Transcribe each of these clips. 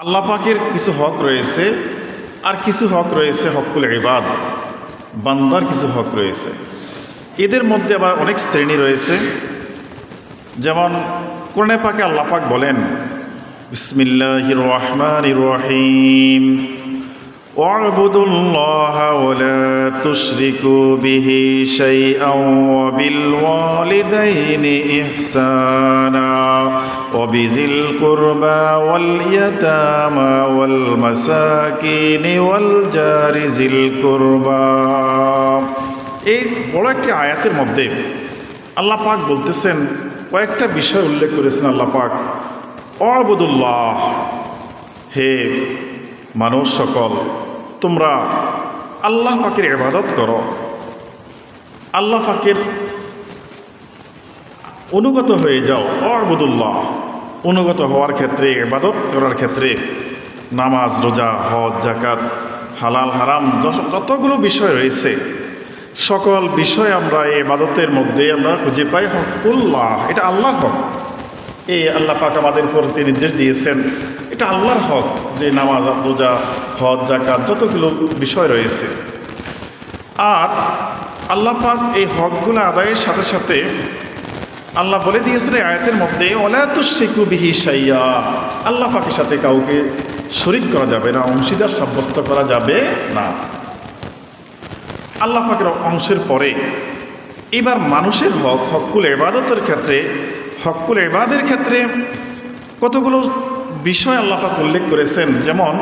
আল্লাহ পাকের কিছু হক রয়েছে আর কিছু হক রয়েছে হকুল ইবাদ বান্দার কিছু হক রয়েছে এদের মধ্যে আবার অনেক শ্রেণী রয়েছে যেমন কোরআনে পাকে আল্লাহ পাক বলেন বিসমিল্লাহির রহমানির রহিম واعبدوا الله ولا تشركوا به شيئا وبالوالدين إحسانا وبذي القربى واليتامى والمساكين والجار ذي القربى এই বড় একটি আয়াতের মধ্যে আল্লাহ পাক বলতেছেন কয়েকটা বিষয় উল্লেখ করেছেন আল্লাহ পাক অবদুল্লাহ হে মানুষ সকল তোমরা আল্লাহ পাকের ইবাদত করো আল্লাহ পাকের অনুগত হয়ে যাও অবদুল্লাহ অনুগত হওয়ার ক্ষেত্রে, ইবাদত করার ক্ষেত্রে, নামাজ, রোজা, হজ জাকাত হালাল, হারাম যত- যতগুলো বিষয় রয়েছে, সকল বিষয় আমরা এই ইবাদতের মধ্যে আমরা খুঁজে পাই হকুল্লাহ, এটা আল্লাহ হক। এই আল্লাহ পাক আমাদের প্রতি নির্দেশ দিয়েছেন, এটা আল্লাহর হক যে নামাজ, রোজা, হজ জাকাত যতগুলো বিষয় রয়েছে। আর আল্লাহ পাক এই হকগুলো আদায়ের সাথে সাথে আল্লাহ বলে দিয়েছেন আয়াতের মধ্যে অলাত শিকু বিহি সাইয়া আল্লাহ পাকের সাথে কাউকে শরিক করা যাবে না, অংশীদার সাব্যস্ত করা যাবে না। আল্লাহ পাকের অংশের পরে, এবার মানুষের হক, হকুল এবাদতের ক্ষেত্রে, হকুল এবাদের ক্ষেত্রে কতগুলো বিষয় আল্লাহ পাক উল্লেখ করেছেন। যেমন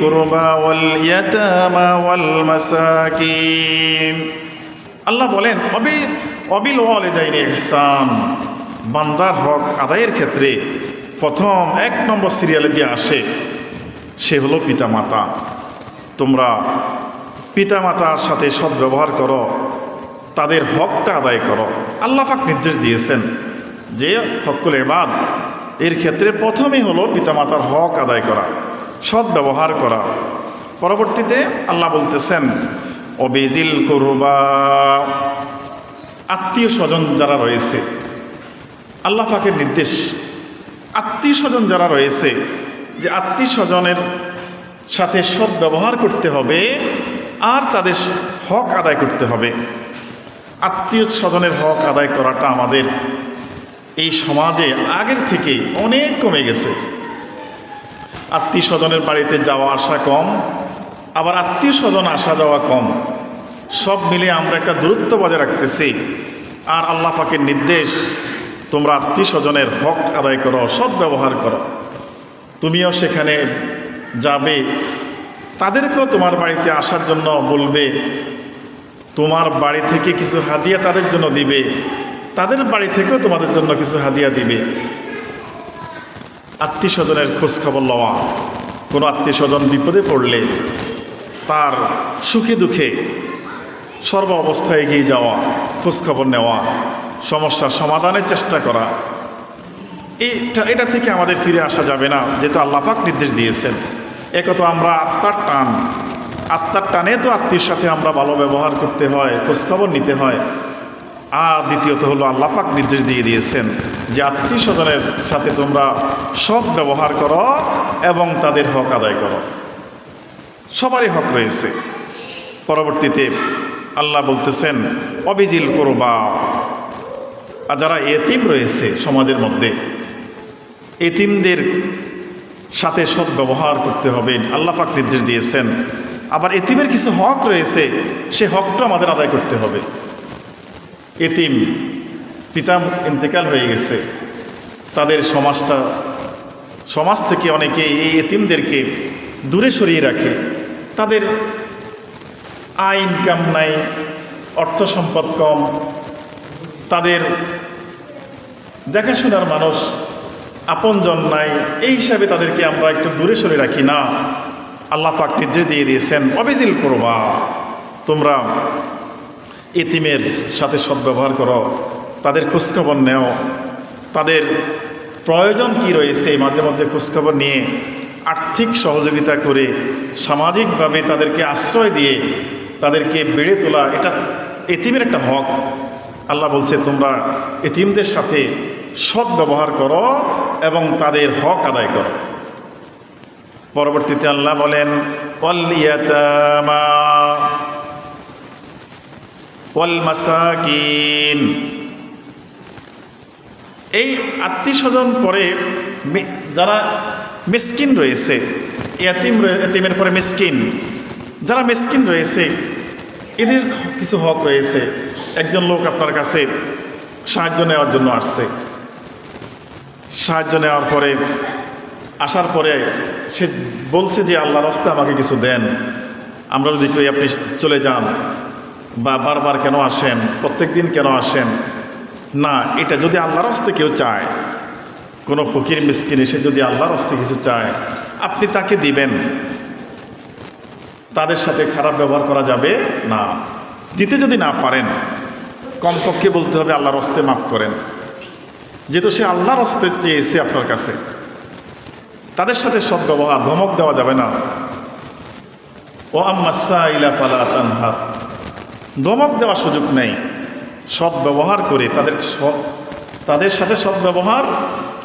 কুরবা ওয়াল ইয়াতামা ওয়াল মাসাকিন আল্লাহ বলেন অবি অবিল ওয়ালিদাইনি ইহসান। বান্দার হক আদায়ের ক্ষেত্রে প্রথম এক নম্বর সিরিয়ালে যে আসে, সে হলো পিতামাতা। তোমরা পিতামাতার সাথে সদ্ব্যবহার করো, তাদের হকটা আদায় করো। আল্লাহ পাক নির্দেশ দিয়েছেন যে হকুল এবাদ এর ক্ষেত্রে প্রথমেই হলো পিতামাতার হক আদায় করা, সদ্ব্যবহার করা। পরবর্তীতে আল্লাহ বলতেছেন অবিজিল করবা। আত্মীয় স্বজন যারা রয়েছে, আল্লাহ পাকের নির্দেশ, আত্মীয় স্বজন যারা রয়েছে, যে আত্মীয় স্বজনের সাথে সৎ ব্যবহার করতে হবে আর তাদের হক আদায় করতে হবে। আত্মীয় স্বজনের হক আদায় করাটা আমাদের এই সমাজে আগের থেকে অনেক কমে গেছে। আত্মীয় স্বজনের বাড়িতে যাওয়া আসা কম আবার আত্মীয় স্বজন আসা যাওয়া কম। সব মিলে আমরা একটা দূরত্ব বজায় রাখতেছি। আর আল্লাহ পাকের নির্দেশ, তোমরা আত্মীয় স্বজনের হক আদায় করো, সৎ ব্যবহার করো। তুমিও সেখানে যাবে, তাদেরকেও তোমার বাড়িতে আসার জন্য বলবে, তোমার বাড়ি থেকে কিছু হাদিয়া তাদের জন্য দিবে, তাদের বাড়ি থেকেও তোমাদের জন্য কিছু হাদিয়া দিবে। আত্মীয় স্বজনের খোঁজখবর লওয়া। কোনো আত্মীয় স্বজন বিপদে পড়লে তার সুখে দুঃখে সর্ব অবস্থায় এগিয়ে যাওয়া, খোঁজখবর নেওয়া, সমস্যার সমাধানের চেষ্টা করা, এটা এটা থেকে আমাদের ফিরে আসা যাবে না, যেহেতু আল্লাপাক নির্দেশ দিয়েছেন। একত আমরা আত্মার টান, আত্মার টানে তো আত্মীয় সাথে আমরা ভালো ব্যবহার করতে হয়, খোঁজখবর নিতে হয়। আর দ্বিতীয়ত হলো আল্লাপাক নির্দেশ দিয়ে দিয়েছেন যে আত্মীয় স্বজনের সাথে তোমরা সব ব্যবহার করো এবং তাদের হক আদায় করো। সবারই হক রয়েছে। পরবর্তীতে আল্লাহ বলতেছেন, অবিজিল করবা। আর যারা এতিম রয়েছে সমাজের মধ্যে, এতিমদের সাথে সৎ ব্যবহার করতে হবে। আল্লাহ পাক নির্দেশ দিয়েছেন। আবার এতিমের কিছু হক রয়েছে, সে হকটা আমাদের আদায় করতে হবে। এতিম পিতা ইন্তেকাল হয়ে গেছে। তাদের সমাজটা, সমাজ থেকে অনেকে এই এতিমদেরকে দূরে সরিয়ে রাখে। তাদের আয় ইনকাম নাই, অর্থ সম্পদ কম, তাদের দেখাশোনার মানুষ আপনজন নাই, এই হিসাবে তাদেরকে আমরা একটু দূরে সরে রাখি না। আল্লাহ পাক নির্দেশ দিয়ে দিয়েছেন, অবিজিল করবা তোমরা এতিমের সাথে সদ্ব্যবহার করো, তাদের খোঁজখবর নেও। তাদের প্রয়োজন কি রয়েছে মাঝে মধ্যে খোঁজখবর নিয়ে আর্থিক সহযোগিতা করে সামাজিকভাবে তাদেরকে আশ্রয় দিয়ে তাদেরকে বেড়ে তোলা, এটা এতিমের একটা হক। আল্লাহ বলছে, তোমরা এতিমদের সাথে সৎ ব্যবহার করো এবং তাদের হক আদায় করো। পরবর্তীতে আল্লাহ বলেন এই আত্মীয় স্বজন পরে যারা মিসকিন রয়েছে। এতিম এতিমের পরে মিসকিন। যারা মিসকিন রয়েছে, এদের কিছু হক রয়েছে। একজন লোক আপনার কাছে সাহায্য নেওয়ার জন্য আসছে। সাহায্য নেওয়ার পরে, আসার পরে সে বলছে যে, আল্লাহ রাস্তায় আমাকে কিছু দেন। আমরা যদি কেউ আপনি চলে যান বা বারবার কেন আসেন? প্রত্যেক দিন কেন আসেন? না, এটা যদি আল্লাহর হস্তে কেউ চায় কোনো ফকির মিসকিন এসে যদি আল্লাহর হস্তে কিছু চায়, আপনি তাকে দিবেন। তাদের সাথে খারাপ ব্যবহার করা যাবে না। দিতে যদি না পারেন, কমপক্ষে বলতে হবে আল্লাহর হস্তে মাফ করেন। যেহেতু সে আল্লাহর হস্তে চেয়েছে আপনার কাছে। তাদের সাথে সদ্ব্যবহার ধমক দেওয়া যাবে না। ও তানহার ধমক দেওয়ার সুযোগ নেই। সৎ ব্যবহার করে তাদের সৎ তাদের সাথে সৎ ব্যবহার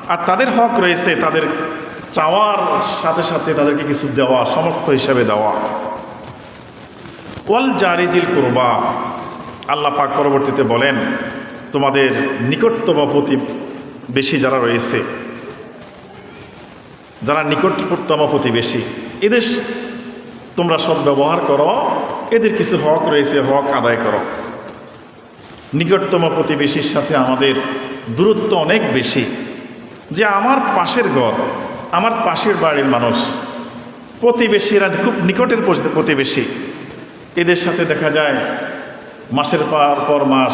আর তাদের হক রয়েছে, তাদের চাওয়ার সাথে সাথে তাদেরকে কিছু দেওয়া, সমর্থ হিসাবে দেওয়া। ওয়াল জারিজিল করবা, আল্লাহ পাক পরবর্তীতে বলেন, তোমাদের নিকটতম প্রতি বেশি যারা রয়েছে, যারা নিকটতম প্রতিবেশী এদের তোমরা সদ্ব্যবহার করো, এদের কিছু হক রয়েছে, হক আদায় করো। নিকটতম প্রতিবেশীর সাথে আমাদের দূরত্ব অনেক বেশি। যে আমার পাশের ঘর, আমার পাশের বাড়ির মানুষ, প্রতিবেশীরা খুব নিকটের পরি- প্রতিবেশী। এদের সাথে দেখা যায়, মাসের পর পর মাস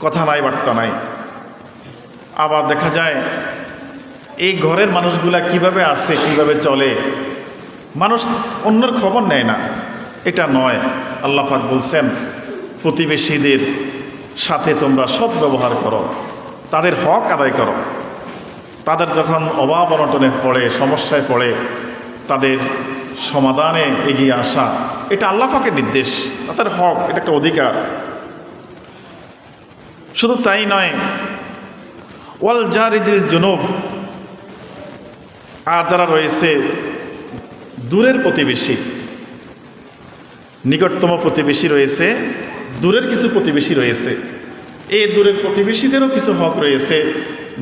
কথা নাই, বার্তা নাই। আবার দেখা যায়, এই ঘরের মানুষগুলা কীভাবে আছে, কীভাবে চলে? মানুষ অন্যের খবর নেয় না। এটা নয়, আল্লাহ পাক বলছেন, প্রতিবেশীদের সাথে তোমরা সৎ ব্যবহার করো, তাদের হক আদায় করো। তাদের যখন অভাব অনটনে পড়ে, সমস্যায় পড়ে, তাদের সমাধানে এগিয়ে আসা, এটা আল্লাহ পাকের নির্দেশ তাদের হক, এটা একটা অধিকার। শুধু তাই নয়, ওয়াল জারিজিল জুনুব, আর যারা রয়েছে দূরের প্রতিবেশী, নিকটতম প্রতিবেশী রয়েছে, দূরের কিছু প্রতিবেশী রয়েছে, এই দূরের প্রতিবেশীদেরও কিছু হক রয়েছে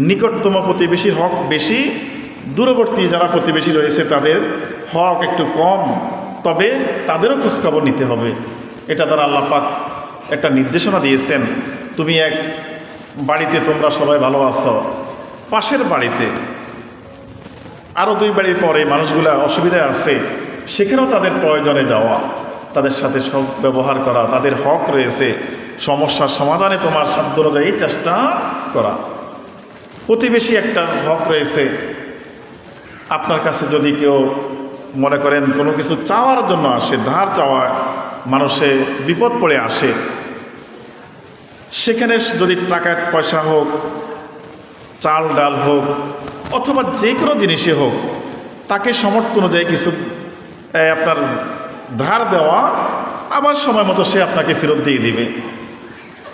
নিকটতম প্রতিবেশীর হক বেশি, দূরবর্তী যারা প্রতিবেশী রয়েছে তাদের হক একটু কম, তবে তাদেরও খোঁজখবর নিতে হবে। এটা দ্বারা আল্লাপাক একটা নির্দেশনা দিয়েছেন, তুমি এক বাড়িতে তোমরা সবাই ভালো আছো, পাশের বাড়িতে আরও দুই বাড়ির পরে মানুষগুলা অসুবিধায় আছে, সেখানেও তাদের প্রয়োজনে যাওয়া, তাদের সাথে সব ব্যবহার করা, তাদের হক রয়েছে, সমস্যার সমাধানে তোমার সাধ্য অনুযায়ী চেষ্টা করা। প্রতিবেশী একটা হক রয়েছে। আপনার কাছে যদি কেউ মনে করেন কোনো কিছু চাওয়ার জন্য আসে, ধার চাওয়া মানুষে বিপদ পড়ে আসে, সেখানে যদি টাকা, পয়সা হোক, চাল, ডাল হোক, অথবা যে কোনো জিনিসই হোক, তাকে সমর্থ অনুযায়ী কিছু আপনার ধার দেওয়া আবার সময় মতো সে আপনাকে ফেরত দিয়ে দিবে।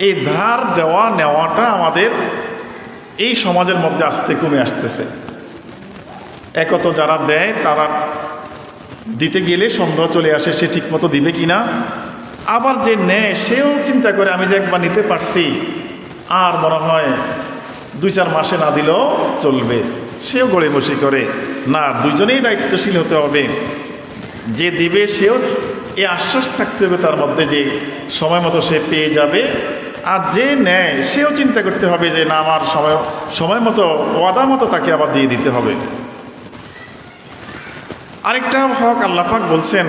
এই ধার দেওয়া, নেওয়াটা আমাদের এই সমাজের মধ্যে আসতে কমে আসতেছে। একত যারা দেয়, তারা দিতে গেলে সন্দেহ চলে আসে, সে ঠিকমতো দিবে কি না আবার যে নেয়, সেও চিন্তা করে, আমি যে একবার নিতে পারছি, আর মনে হয় দুই চার মাসে না দিলেও চলবে। সেও গড়েমসি করে, না দুজনেই দায়িত্বশীল হতে হবে। যে দিবে, সেও, এ আশ্বাস থাকতে হবে তার মধ্যে যে সময় মতো সে পেয়ে যাবে আর যে নেয়, সেও চিন্তা করতে হবে যে, না, আমার সময় সময় মতো, ওয়াদা মতো তাকে আবার দিয়ে দিতে হবে। আরেকটা হক আল্লাপাক বলছেন,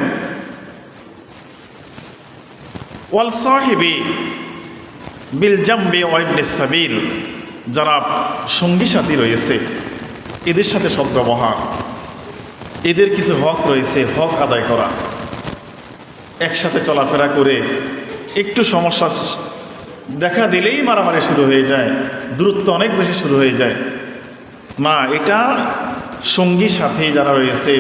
ওয়াল সাহেবি বিল জাম্বি ওয়াইবনে সাবিল, যারা সঙ্গী সাথী রয়েছে, এদের সাথে সদ্ব্যবহার এদের কিছু হক রয়েছে, হক আদায় করা। একসাথে চলাফেরা করে, একটু সমস্যা দেখা দিলেই মারামারি শুরু হয়ে যায়, দূরত্ব অনেক বেশি শুরু হয়ে যায়। না এটা সঙ্গী সাথী যারা রয়েছে,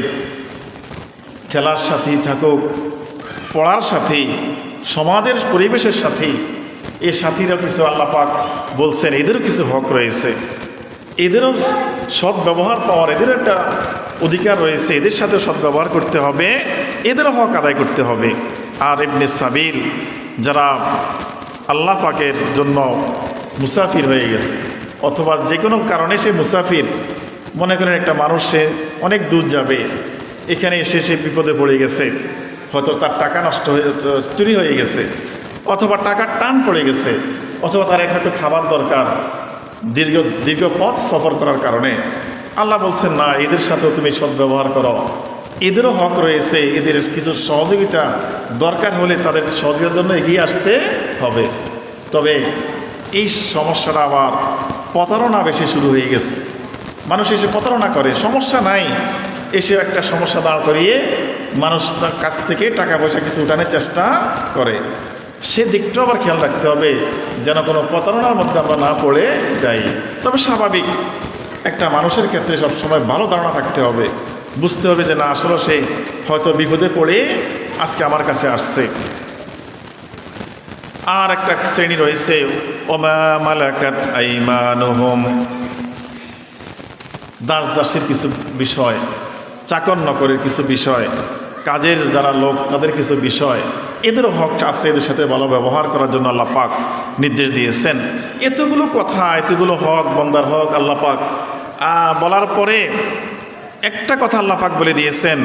খেলার সাথী থাকুক, পড়ার সাথী, সমাজের পরিবেশের সাথী এই সাথীরাও কিছু আল্লাহ পাক বলছেন, এদেরও কিছু হক রয়েছে। এদেরও সৎ ব্যবহার পাওয়ার এদেরও একটা অধিকার রয়েছে, এদের সাথে সৎ ব্যবহার করতে হবে, এদেরও হক আদায় করতে হবে। আর এমনি সাবিল, যারা আল্লাহ পাকের জন্য মুসাফির হয়ে গেছে। অথবা যে কোনো কারণে সে মুসাফির, মনে করেন একটা মানুষ অনেক দূর যাবে, এখানে এসে সে বিপদে পড়ে গেছে, হয়তো তার টাকা নষ্ট হয়ে, চুরি হয়ে গেছে, অথবা টাকার টান পড়ে গেছে, অথবা তার এখানে একটু খাবার দরকার, দীর্ঘ দীর্ঘ পথ সফর করার কারণে। আল্লাহ বলছেন, না, এদের সাথেও তুমি সদ্ব্যবহার করো। এদেরও হক রয়েছে, এদের কিছু সহযোগিতা দরকার হলে তাদের সহযোগিতার জন্য এগিয়ে আসতে হবে। তবে এই সমস্যাটা আবার প্রতারণা বেশি শুরু হয়ে গেছে। মানুষ এসে প্রতারণা করে, সমস্যা নাই। এসে একটা সমস্যা দাঁড় করিয়ে মানুষ তার কাছ থেকে টাকা পয়সা কিছু উঠানোর চেষ্টা করে। সে দিকটাও আবার খেয়াল রাখতে হবে, যেন কোনো প্রতারণার মধ্যে আমরা না পড়ে যাই। তবে স্বাভাবিক, একটা মানুষের ক্ষেত্রে সবসময় ভালো ধারণা থাকতে হবে। বুঝতে হবে যে না আসলে সে হয়তো বিপদে পড়ে আজকে আমার কাছে আসছে। আর একটা শ্রেণি রয়েছে দাস দাসের কিছু বিষয় চাকর নকরের কিছু বিষয়, কাজের যারা লোক, তাদের কিছু বিষয়, এদেরও হক আছে এদের সাথে ভালো ব্যবহার করার জন্য আল্লাহ পাক নির্দেশ দিয়েছেন। এতগুলো কথা, এতগুলো হক, বন্দার হক আল্লাহ পাক বলার পরে একটা কথা আল্লাহ পাক বলে দিয়েছেন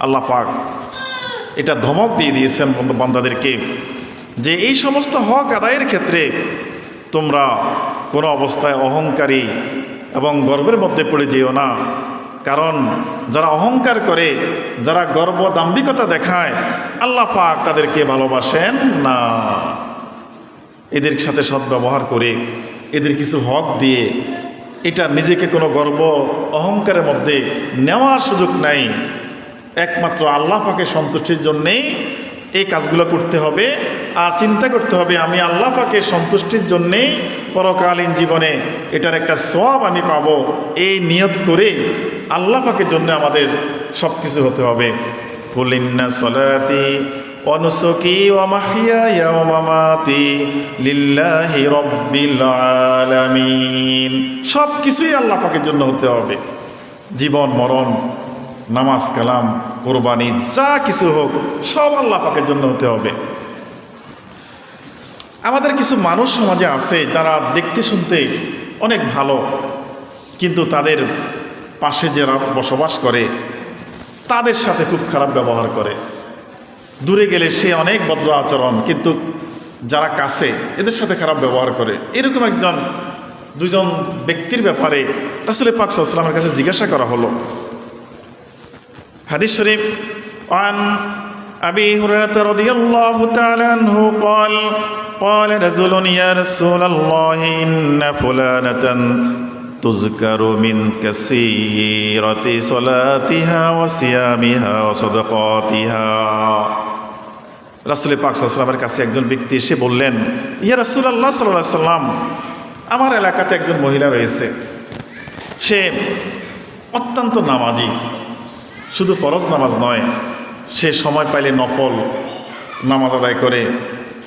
আল্লাহ পাক এটা ধমক দিয়ে দিয়েছেন বান্দাদেরকে যে এই সমস্ত হক আদায়ের ক্ষেত্রে তোমরা কোনো অবস্থায় অহংকারী এবং গর্বের মধ্যে পড়ে যেও না। কারণ যারা অহংকার করে, যারা গর্ব দাম্ভিকতা দেখায়, আল্লাহ পাক তাদেরকে ভালোবাসেন না। এদের সাথে সদ্ব্যবহার করে, এদের কিছু হক দিয়ে, এটা নিজেকে কোনো গর্ব, অহংকারের মধ্যে নেওয়ার সুযোগ নাই। একমাত্র আল্লাহ পাকে সন্তুষ্টির জন্যেই এই কাজগুলো করতে হবে। আর চিন্তা করতে হবে, আমি আল্লাহ পাকে সন্তুষ্টির জন্যেই পরকালীন জীবনে এটার একটা সব আমি পাবো। এই নিয়ত করে আল্লাহ পাকের জন্য আমাদের সব কিছু হতে হবে। সলাতি সব কিছুই আল্লাহ পাকের জন্য হতে হবে। জীবন, মরণ, নামাজ, কালাম, কোরবানি, যা কিছু হোক, সব আল্লাহ পাকের জন্য হতে হবে। আমাদের কিছু মানুষ সমাজে আছে, তারা দেখতে শুনতে অনেক ভালো, কিন্তু তাদের পাশে যারা বসবাস করে তাদের সাথে খুব খারাপ ব্যবহার করে দূরে গেলে সে অনেক ভদ্র আচরণ কিন্তু যারা কাছে এদের সাথে খারাপ ব্যবহার করে এরকম একজন দুজন ব্যক্তির ব্যাপারে রাসুল পাক সাল্লামের কাছে জিজ্ঞাসা করা হলো حديث شريف عن أبي هريرة رضي الله تعالى عنه قال قال رجل يا رسول الله إن فلانة تذكر من كثيرة صلاتها وصيامها وصدقاتها রাসুল পাক সাল্লামের কাছে একজন ব্যক্তি এসে বললেন ইয়া রাসুল আল্লাহ সাল্লাহ সাল্লাম আমার এলাকাতে একজন মহিলা রয়েছে সে অত্যন্ত নামাজি শুধু ফরজ নামাজ নয় সে সময় পাইলে নফল নামাজ আদায় করে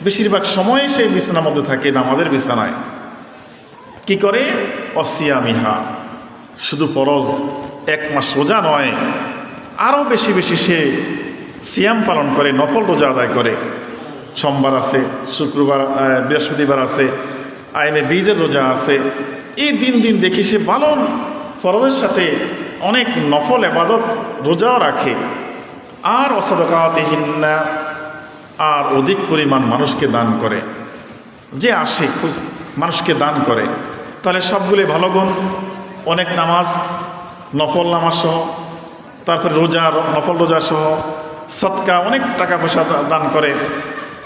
বেশিরভাগ সময় সে বিছানার মধ্যে থাকে নামাজের বিছানায় কি করে? অসিয়ামিহা। শুধু ফরজ এক মাস রোজা নয়, আরও বেশি বেশি সে সিয়াম পালন করে, নফল রোজা আদায় করে। সোমবার আছে, শুক্রবার বৃহস্পতিবার আছে, আইনে বীজের রোজা আছে। এই দিন দিন দেখি সে ভালো ফরজের সাথে অনেক নফল এবাদত রোজাও রাখে। আর অসদকাতিহীনা আর অধিক পরিমাণ মানুষকে দান করে। যে আসে মানুষকে দান করে। তাহলে সবগুলি ভালো গুণ। অনেক নামাজ, নফল নামাজ সহ, তারপরে রোজা, নফল রোজা সহ, সৎকা, অনেক টাকা পয়সা দান করে।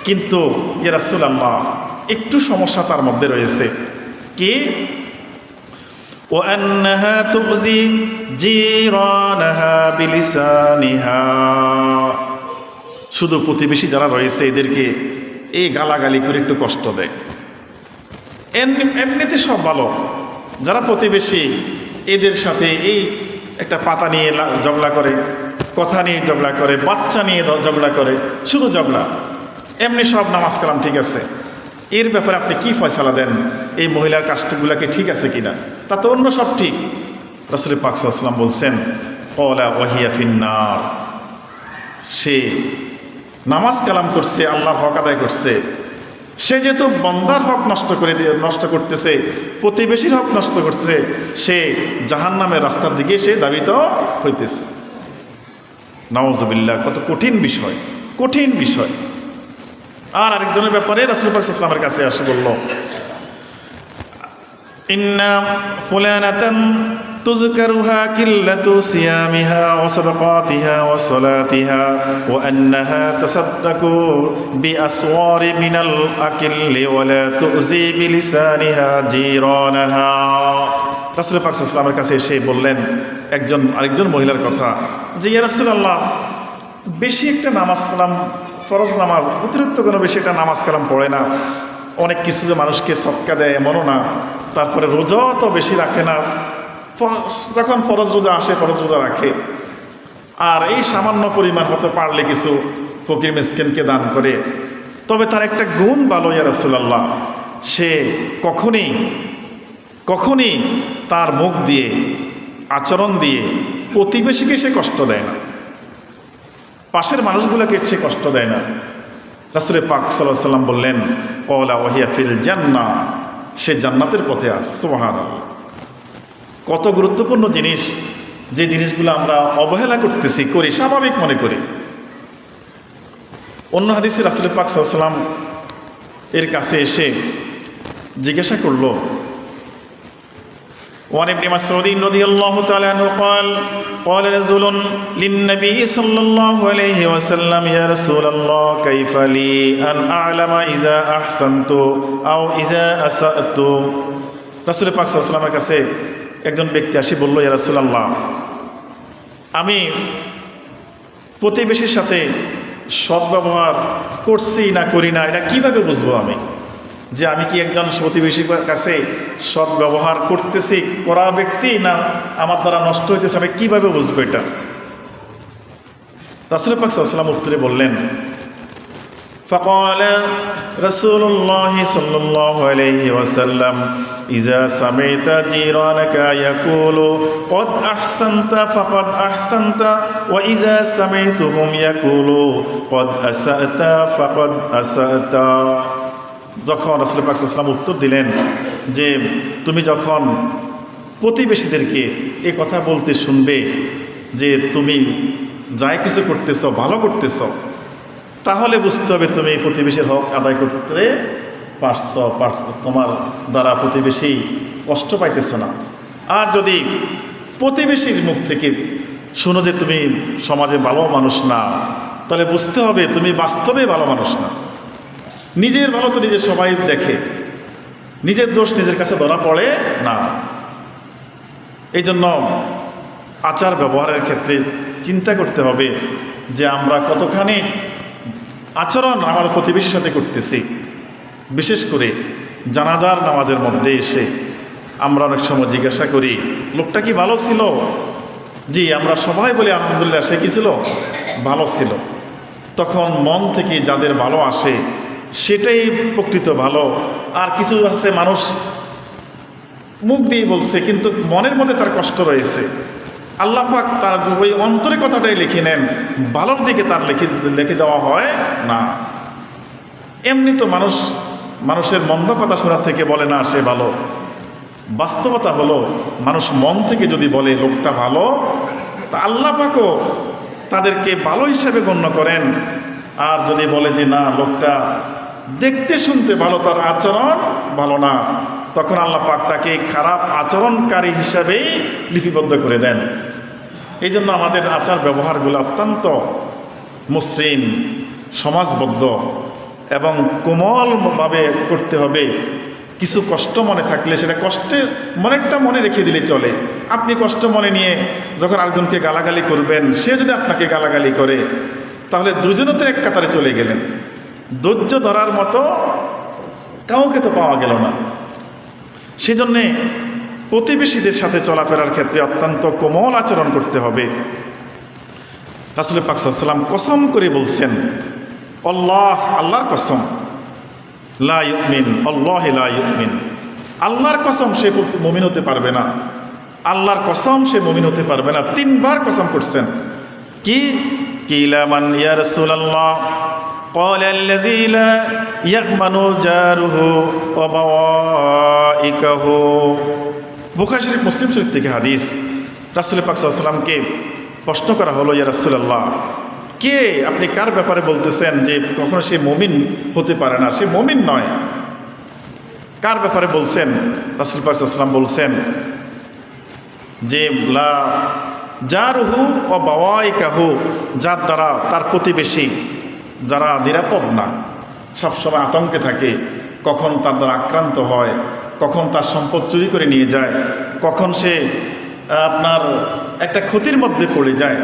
কিন্তু ইয়ারাসুল্লাহ একটু সমস্যা তার মধ্যে রয়েছে। কি? ও শুধু প্রতিবেশী যারা রয়েছে, এদেরকে এই গালাগালি করে একটু কষ্ট দেয়। এমনিতে সব ভালো। যারা প্রতিবেশী, এদের সাথে এই একটা পাতা নিয়ে লা- ঝগড়া করে, কথা নিয়ে জবলা করে, বাচ্চা নিয়ে ঝগড়া করে, শুধু জবলা এমনি সব নামাজ কালাম ঠিক আছে। এর ব্যাপারে আপনি কি ফয়সালা দেন? এই মহিলার কাজগুলোকে ঠিক আছে কিনা? তা তো অন্য সব ঠিক। রসুল পাকসাল্লাম বলছেন, কলা ওয়াহিয়া ফিন্নার। সে নামাজ কালাম করছে, আল্লাহর হক আদায় করছে। সে যেহেতু বন্দার হক নষ্ট করে দিয়ে নষ্ট করতেছে, প্রতিবেশীর হক নষ্ট করছে সে জাহান নামের রাস্তার দিকে সে দাবিত হইতেছে। নওয়াজবিল্লা কত কঠিন বিষয় কঠিন বিষয়। আর আরেকজনের ব্যাপারে রাসুল ইসলামের কাছে আসে বলল ইন্না ফুলানাতান تذكرها كلة صيامها وصدقاتها وصلاتها وأنها تصدق بأسوار من الأكل ولا تؤذي بلسانها جيرانها রাসুল পাক ইসলামের কাছে এসে বললেন একজন আরেকজন মহিলার কথা যে ইয়া রাসূলুল্লাহ বেশি একটা নামাজ কালাম ফরজ নামাজ অতিরিক্ত কোনো বেশি একটা নামাজ কালাম পড়ে না অনেক কিছু যে মানুষকে সৎকা দেয়, এমনও না। তারপরে রোজাও তো বেশি রাখে না। যখন ফরজ রোজা আসে, ফরজ রোজা রাখে। আর এই সামান্য পরিমাণ হতে পারলে কিছু ফকির মিসকিনকে দান করে। তবে তার একটা গুণ ভালো, ইয়া রাসূলুল্লাহ, সে কখনই কখনই তার মুখ দিয়ে, আচরণ দিয়ে প্রতিবেশীকে সে কষ্ট দেয় না। পাশের মানুষগুলোকে সে কষ্ট দেয় না। রাসুলে পাক সাল্লাহ সাল্লাম বললেন কলা ওয়াহিয়া ফিল জান্না সে জান্নাতের পথে আস সুবাহান কত গুরুত্বপূর্ণ জিনিস, যে জিনিসগুলো আমরা অবহেলা করতেছি, করি, স্বাভাবিক মনে করি। অন্য হাদিসে রাসুল পাক সাল্লাম এর কাছে এসে জিজ্ঞাসা করল وعن ابن مسعود رضي الله تعالى عنه قال قال رجل للنبي صلى الله عليه وسلم يا رسول الله كيف لي أن أعلم إذا أحسنت أو إذا أسأت রাসুল পাক সাল্লামের কাছে একজন ব্যক্তি আসি বলল ইয়া রাসূলুল্লাহ আমি প্রতিবেশীর সাথে সদ্ব্যবহার করছি না করি না এটা কিভাবে বুঝবো আমি যে আমি কি একজন প্রতিবেশীর কাছে সৎ ব্যবহার করতেছি করা ব্যক্তি না আমার দ্বারা নষ্ট হইতেছে আমি কীভাবে বুঝবো এটা রাসুল পাক সাল্লাম উত্তরে বললেন فقال رسول الله صلى الله عليه وسلم إذا سمعت جيرانك يقول قد أحسنت فقد أحسنت وإذا سمعتهم يقول قد أسأت فقد أسأت যখন রাসুল পাকসাল্লাম উত্তর দিলেন যে তুমি যখন প্রতিবেশীদেরকে এ কথা বলতে শুনবে যে তুমি যাই কিছু করতেছ, ভালো করতেছ, তাহলে বুঝতে হবে তুমি প্রতিবেশীর হক আদায় করতে পারছ পারছ, তোমার দ্বারা প্রতিবেশী কষ্ট পাইতেছে না। আর যদি প্রতিবেশীর মুখ থেকে শুনো যে তুমি সমাজে ভালো মানুষ না, তাহলে বুঝতে হবে তুমি বাস্তবে ভালো মানুষ না। নিজের ভালো তো নিজের সবাই দেখে। নিজের দোষ নিজের কাছে ধরা পড়ে না। এই জন্য আচার ব্যবহারের ক্ষেত্রে চিন্তা করতে হবে যে আমরা কতখানি আচরণ আমাদের প্রতিবেশীর সাথে করতেছি। বিশেষ করে জানাজার নামাজের মধ্যে এসে আমরা অনেক সময় জিজ্ঞাসা করি, লোকটা কি ভালো ছিল? জি, আমরা সবাই বলি আলহামদুলিল্লাহ সে কি ছিল? ভালো ছিল। তখন মন থেকে যাদের ভালো আসে সেটাই প্রকৃত ভালো। আর কিছু আছে মানুষ মুখ দিয়ে বলছে, কিন্তু মনের মধ্যে তার কষ্ট রয়েছে। আল্লাহ পাক তার ওই অন্তরে কথাটাই লিখে নেন, ভালোর দিকে তার লিখে লিখে দেওয়া হয় না। এমনি তো মানুষ, মানুষের মন্দ কথা শোনার থেকে বলে না সে ভালো। বাস্তবতা হলো, মানুষ মন থেকে যদি বলে লোকটা ভালো, তা আল্লাহ পাকও তাদেরকে ভালো হিসেবে গণ্য করেন। আর যদি বলে যে না, লোকটা দেখতে শুনতে ভালো, তার আচরণ ভালো না। তখন আল্লাহ পাক তাকে খারাপ আচরণকারী হিসাবেই লিপিবদ্ধ করে দেন। এই জন্য আমাদের আচার ব্যবহারগুলো অত্যন্ত মসৃণ, সমাজবদ্ধ এবং কোমলভাবে করতে হবে। কিছু কষ্ট মনে থাকলে সেটা কষ্টের, মনেরটা মনে রেখে দিলে চলে। আপনি কষ্ট মনে নিয়ে যখন আরেকজনকে গালাগালি করবেন, সে যদি আপনাকে গালাগালি করে, তাহলে দুজনে তো এক কাতারে চলে গেলেন। ধৈর্য ধরার মতো কাউকে তো পাওয়া গেল না। সেজন্যে প্রতিবেশীদের সাথে চলাফেরার ক্ষেত্রে অত্যন্ত কোমল আচরণ করতে হবে। রাসুল পাকসাল্লাম কসম করে বলছেন, আল্লাহ, আল্লাহর কসম। লা ইউমিন, আল্লাহ লা ইউমিন। আল্লাহর কসম সে মমিন হতে পারবে না। আল্লাহর কসম সে মমিন হতে পারবে না। তিনবার কসম করছেন। কি? কিলামান ইয়া রাসূলুল্লাহ। قال الذي لا يأمن جاره وبوائكه বুখারী শরীফ মুসলিম শরীফ থেকে হাদিস রাসূল পাক সাল্লাল্লাহু আলাইহি সাল্লামকে প্রশ্ন করা হলো ইয়া রাসূলুল্লাহ কে আপনি কার ব্যাপারে বলতেছেন যে কখনো সে মমিন হতে পারে না সে মমিন নয় কার ব্যাপারে বলছেন রাসুল পাকসাল্লাম বলছেন যে লা যারহু ও বাওয়াই কাহু যার দ্বারা তার প্রতিবেশী যারা নিরাপদ না, সবসময় আতঙ্কে থাকে, কখন তার দ্বারা আক্রান্ত হয়, কখন তার সম্পদ চুরি করে নিয়ে যায়, কখন সে আপনার একটা ক্ষতির মধ্যে পড়ে যায়।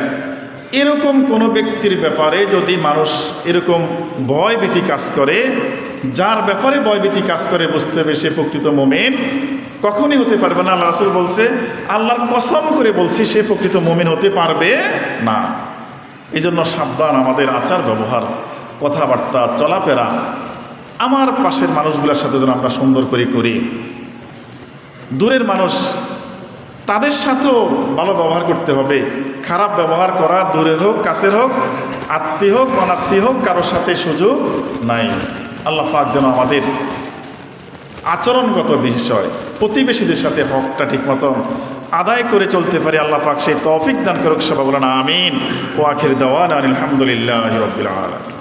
এরকম কোনো ব্যক্তির ব্যাপারে যদি মানুষ এরকম ভয়ভীতি কাজ করে, যার ব্যাপারে ভয়ভীতি কাজ করে বুঝতে হবে সে প্রকৃত মোমেন, কখনই হতে পারবে না। আল্লাহ রাসুল বলছে, আল্লাহর কসম করে বলছি, সে প্রকৃত মোমেন হতে পারবে না। এই জন্য সাবধান আমাদের আচার ব্যবহার, কথাবার্তা, চলাফেরা। আমার পাশের মানুষগুলোর সাথে যেন আমরা সুন্দর করে করি। দূরের মানুষ, তাদের সাথেও ভালো ব্যবহার করতে হবে। খারাপ ব্যবহার করা দূরের হোক, কাছের হোক, আত্মীয় হোক, অনাত্মীয় হোক, কারোর সাথে সুযোগ নাই। আল্লাহ পাক যেন আমাদের আচরণগত বিষয়, প্রতিবেশীদের সাথে হকটা ঠিক মতন আদায় করে চলতে পারে আল্লাহ পাক, সেই তৌফিক দান করুক সবাই বলেন, আমিন। ও আখির দেওয়ান আলহামদুলিল্লাহ রবিল